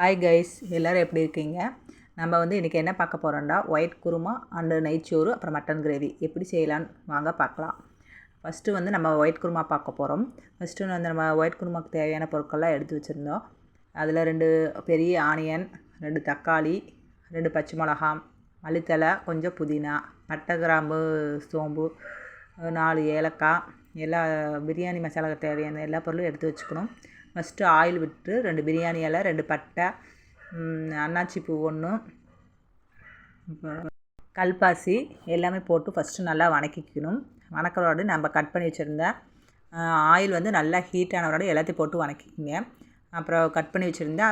Hi guys எல்லோரும் எப்படி இருக்கீங்க? நம்ம வந்து இன்றைக்கி என்ன பார்க்க போகிறோம்டா ஒயிட் குருமா அண்டு நெய்ச்சோறு அப்புறம் மட்டன் கிரேவி எப்படி செய்யலான்னு வாங்க பார்க்கலாம். ஃபஸ்ட்டு வந்து நம்ம ஒயிட் குருமா பார்க்க போகிறோம் ஃபஸ்ட்டு வந்து நம்ம ஒயிட் குருமாக்கு தேவையான பொருட்கள்லாம் எடுத்து வச்சுருந்தோம். அதில் ரெண்டு பெரிய ஆனியன் ரெண்டு தக்காளி ரெண்டு பச்சை மிளகா மல்லித்தழை கொஞ்சம் புதினா பட்டை கிராம்பு சோம்பு நாலு ஏலக்காய் எல்லா பிரியாணி மசாலாவுக்கு தேவையான எல்லா பொருளும் எடுத்து வச்சுக்கணும். ஃபஸ்ட்டு ஆயில் விட்டு ரெண்டு பிரியாணி இலை ரெண்டு பட்டை அன்னாச்சி பூ ஒன்று கல்பாசி எல்லாமே போட்டு ஃபஸ்ட்டு நல்லா வணக்கிக்கணும். வணக்கிறோடு நம்ம கட் பண்ணி வச்சுருந்த ஆயில் வந்து நல்லா ஹீட் ஆனவரோட எல்லாத்தையும் போட்டு வணக்கிக்கிங்க. அப்புறம் கட் பண்ணி வச்சுருந்தா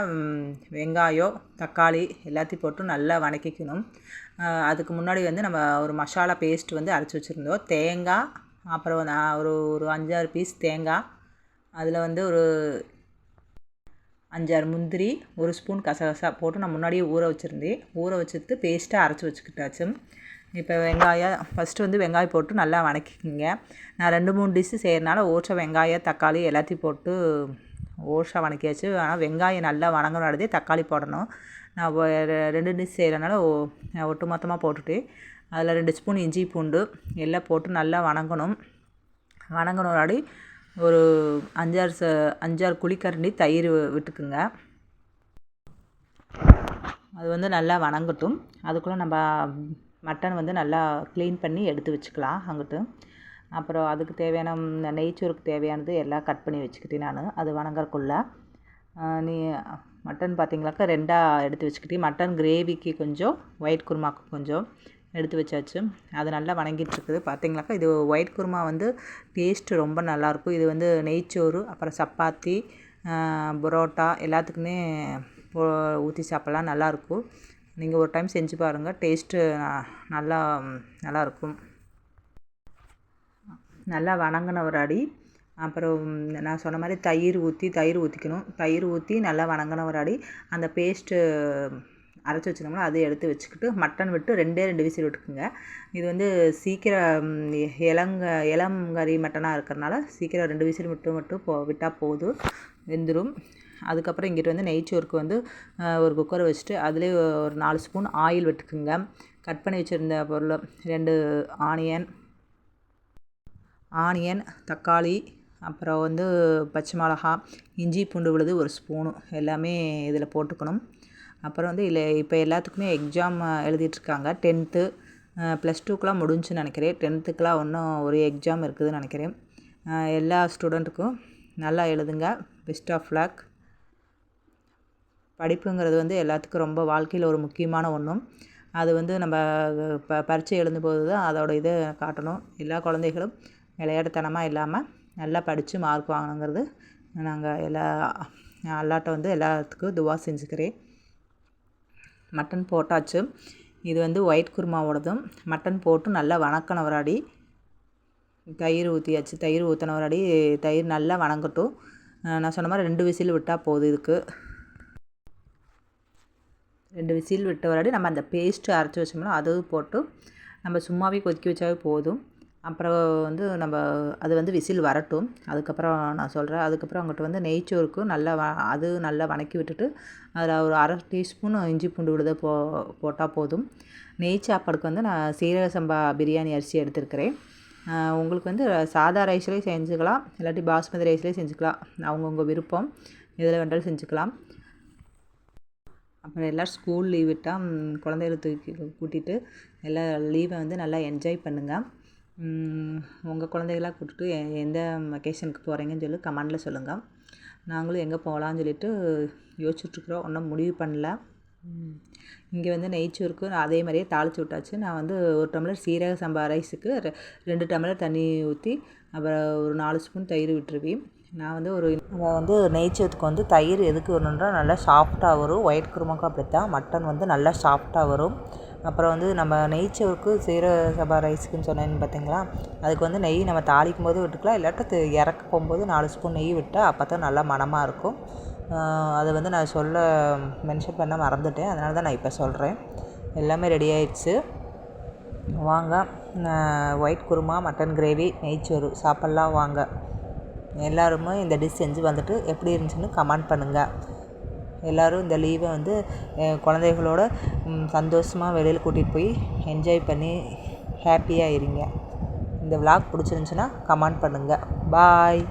வெங்காயம் தக்காளி எல்லாத்தையும் போட்டு நல்லா வணக்கிக்கணும். அதுக்கு முன்னாடி வந்து நம்ம ஒரு மசாலா பேஸ்ட் வந்து அரைச்சி வச்சுருந்தோம். தேங்காய் அப்புறம் நான் ஒரு ஒரு அஞ்சாறு பீஸ் தேங்காய் அதில் வந்து ஒரு அஞ்சாறு முந்திரி ஒரு ஸ்பூன் கசகசா போட்டு நான் முன்னாடியே ஊற வச்சுருந்தேன். ஊற வச்சுட்டு பேஸ்ட்டாக அரைச்சி வச்சுக்கிட்டாச்சு. இப்போ வெங்காயம் ஃபஸ்ட்டு வந்து வெங்காயம் போட்டு நல்லா வணக்கிக்கிங்க. நான் ரெண்டு மூணு டிஷ்ஷு செய்கிறனால ஓச்ச வெங்காயம் தக்காளி எல்லாத்தையும் போட்டு ஓஷா வணக்கியாச்சு. ஆனால் வெங்காயம் நல்லா வணங்கினாலே தக்காளி போடணும். நான் ரெண்டு டிஷ் செய்கிறனால ஒட்டு மொத்தமாக போட்டுட்டு அதில் ரெண்டு ஸ்பூன் இஞ்சி பூண்டு எல்லாம் போட்டு நல்லா வணங்கணும். வணங்கினாடி ஒரு அஞ்சாறு ச அஞ்சாறு குழிக்கரண்டி தயிர் விட்டுக்குங்க. அது வந்து நல்லா வணங்கட்டும். அதுக்குள்ளே நம்ம மட்டன் வந்து நல்லா க்ளீன் பண்ணி எடுத்து வச்சுக்கலாம் அங்கிட்டு. அப்புறம் அதுக்கு தேவையான நெய்ச்சோருக்கு தேவையானது எல்லாம் கட் பண்ணி வச்சுக்கிட்டேன் நான். அது வணங்குறக்குள்ளே. நீ மட்டன் பார்த்தீங்களாக்கா ரெண்டாக எடுத்து வச்சுக்கிட்டேன். மட்டன் கிரேவிக்கு கொஞ்சம் ஒயிட் குருமாக்கு கொஞ்சம். எடுத்து வச்சாச்சு. அது நல்லா வணங்கிட்டுருக்குது. பார்த்தீங்களாக்கா இது ஒயிட் குருமா வந்து டேஸ்ட்டு ரொம்ப நல்லாயிருக்கும் இது வந்து நெய்ச்சோறு அப்புறம் சப்பாத்தி புரோட்டா எல்லாத்துக்குமே ஊற்றி சாப்பிட்லாம். நல்லாயிருக்கும் நீங்கள் ஒரு டைம் செஞ்சு பாருங்கள் டேஸ்ட்டு நல்லா நல்லாயிருக்கும் நல்லா வணங்கின ஒரு அடி. அப்புறம் நான் சொன்ன மாதிரி தயிர் ஊற்றி தயிர் ஊற்றிக்கணும் தயிர் ஊற்றி நல்லா வணங்கின ஒரு அடி. அந்த பேஸ்ட்டு அரைச்சி வச்சுருந்தோம்னா அதை எடுத்து வச்சுக்கிட்டு மட்டன் விட்டு ரெண்டே ரெண்டு விசில் விட்டுக்குங்க. இது வந்து சீக்கிரம் இளங்க இளங்கறி மட்டனாக இருக்கிறனால சீக்கிரம் ரெண்டு விசில் விட்டு மட்டும் போ விட்டால் போதும் வெந்துடும் அதுக்கப்புறம் இங்கிட்டு வந்து நெய்ச்சோருக்கு வந்து ஒரு குக்கரை வச்சுட்டு அதிலே ஒரு நாலு ஸ்பூன் ஆயில் விட்டுக்குங்க. கட் பண்ணி வச்சுருந்த பொருள் ரெண்டு ஆனியன் ஆனியன் தக்காளி அப்புறம் வந்து பச்சை மிளகா இஞ்சி பூண்டு விழுது ஒரு ஸ்பூனு. எல்லாமே இதில் போட்டுக்கணும். அப்புறம் வந்து இல்லை இப்போ எல்லாத்துக்குமே எக்ஸாம் எழுதிட்டுருக்காங்க. டென்த்து ப்ளஸ் டூக்கெலாம் முடிஞ்சுன்னு நினைக்கிறேன். டென்த்துக்கெலாம் இன்னும் ஒரு எக்ஸாம் இருக்குதுன்னு நினைக்கிறேன். எல்லா ஸ்டூடெண்ட்டுக்கும் நல்லா எழுதுங்க. பெஸ்ட் ஆஃப் லக் படிப்புங்கிறது வந்து எல்லாத்துக்கும் ரொம்ப வாழ்க்கையில் ஒரு முக்கியமான ஒன்றும் அது வந்து நம்ம ப பரீட்சை எழுதும்போது தான் அதோட இதை காட்டணும். எல்லா குழந்தைகளும் விளையாட்டுத்தனமாக இல்லாமல் நல்லா படித்து மார்க் வாங்கணுங்கிறது நாங்கள் எல்லா அல்லாட்ட வந்து எல்லாத்துக்கும் துவா செஞ்சுக்கிறேன். மட்டன் போட்டாச்சு. இது வந்து ஒயிட் குருமாவோடதும் மட்டன் போட்டு நல்லா வணக்கணும் வராடி தயிர் ஊற்றியாச்சு தயிர் ஊற்றின வராடி தயிர் நல்லா வணங்கட்டும். நான் சொன்ன மாதிரி ரெண்டு விசில் விட்டால் போதும் இதுக்கு. ரெண்டு விசில் விட்ட வராடி நம்ம அந்த பேஸ்ட்டு அரைச்சி வச்சோம்னா அதுவும் போட்டு நம்ம சும்மாவே கொதிக்க வச்சாவே போதும். அப்புறம் வந்து நம்ம அது வந்து விசில் வரட்டும். அதுக்கப்புறம் நான் சொல்கிறேன் அதுக்கப்புறம் அங்கிட்ட வந்து நெய்ச்சோறுக்கு நல்லா வ அது நல்லா வணக்கி விட்டுட்டு அதில் ஒரு அரை டீஸ்பூன் இஞ்சி பூண்டு விழுத போ போட்டால் போதும். நெய் சாப்பாடுக்கு வந்து நான் சீரக சம்பா பிரியாணி அரிசி எடுத்திருக்கிறேன். உங்களுக்கு வந்து சாதா ரைஸ்லேயும் செஞ்சுக்கலாம். இல்லாட்டி பாஸ்மதி ரைஸ்லேயும் செஞ்சுக்கலாம். அவங்கவுங்க விருப்பம். இதில் வேண்டாலும் செஞ்சுக்கலாம். அப்புறம் எல்லோரும் ஸ்கூல் லீவ் விட்டால் குழந்தைகளை தூக்கி கூட்டிகிட்டு எல்லா லீவை வந்து நல்லா என்ஜாய் பண்ணுங்கள் உங்கள் குழந்தைகளாக கூப்பிட்டுட்டு எ- எந்த வெக்கேஷனுக்கு போகிறீங்கன்னு சொல்லி கமெண்டில் சொல்லுங்கள் நாங்களும் எங்கே போகலான்னு சொல்லிட்டு யோசிச்சுட்ருக்குறோம் ஒன்றும் முடிவு பண்ணல. இங்கே வந்து நெய்ச்சூருக்கு அதே மாதிரியே தாளித்து விட்டாச்சு. நான் வந்து ஒரு டம்ளர் சீரக சம்பா ரைஸுக்கு ரெ- ரெண்டு டம்ளர் தண்ணி ஊற்றி அப்புறம் ஒரு நாலு ஸ்பூன் தயிர் விட்டுருவேன். நான் வந்து ஒரு நம்ம வந்து நெய்ச்சோத்துக்கு வந்து தயிர் எதுக்கு வரணுன்றா நல்லா சாஃப்டாக வரும். ஒயிட் குருமாக்கும் அப்படித்தான். மட்டன் வந்து நல்லா சாஃப்டாக வரும். அப்புறம் வந்து நம்ம நெய்ச்சோறுக்கு சீரக சபா ரைஸுக்குன்னு சொன்னேன்னு பார்த்தீங்களா? அதுக்கு வந்து நெய் நம்ம தாளிக்கும் போது விட்டுக்கலாம் இல்லாட்டி இறக்க போகும்போது நாலு ஸ்பூன் நெய் விட்டால் அப்போ தான் நல்லா மணமாக இருக்கும். அதை வந்து நான் சொல்ல மென்ஷன் பண்ண மறந்துட்டேன். அதனால தான் நான் இப்போ சொல்கிறேன் எல்லாமே ரெடி ஆயிடுச்சு. வாங்க ஒயிட் குருமா மட்டன் கிரேவி நெய்ச்சோறு சாப்பிட்லாம் வாங்க. எல்லாருமே இந்த டிஷ் செஞ்சு வந்துட்டு எப்படி இருந்துச்சுன்னு கமெண்ட் பண்ணுங்கள் எல்லோரும் இந்த லீவை வந்து குழந்தைகளோட சந்தோஷமாக வெளியில் கூட்டிகிட்டு போய் என்ஜாய் பண்ணி ஹாப்பியாக இருங்க. இந்த விலாக் பிடிச்சிருந்துச்சின்னா கமெண்ட் பண்ணுங்கள் பாய்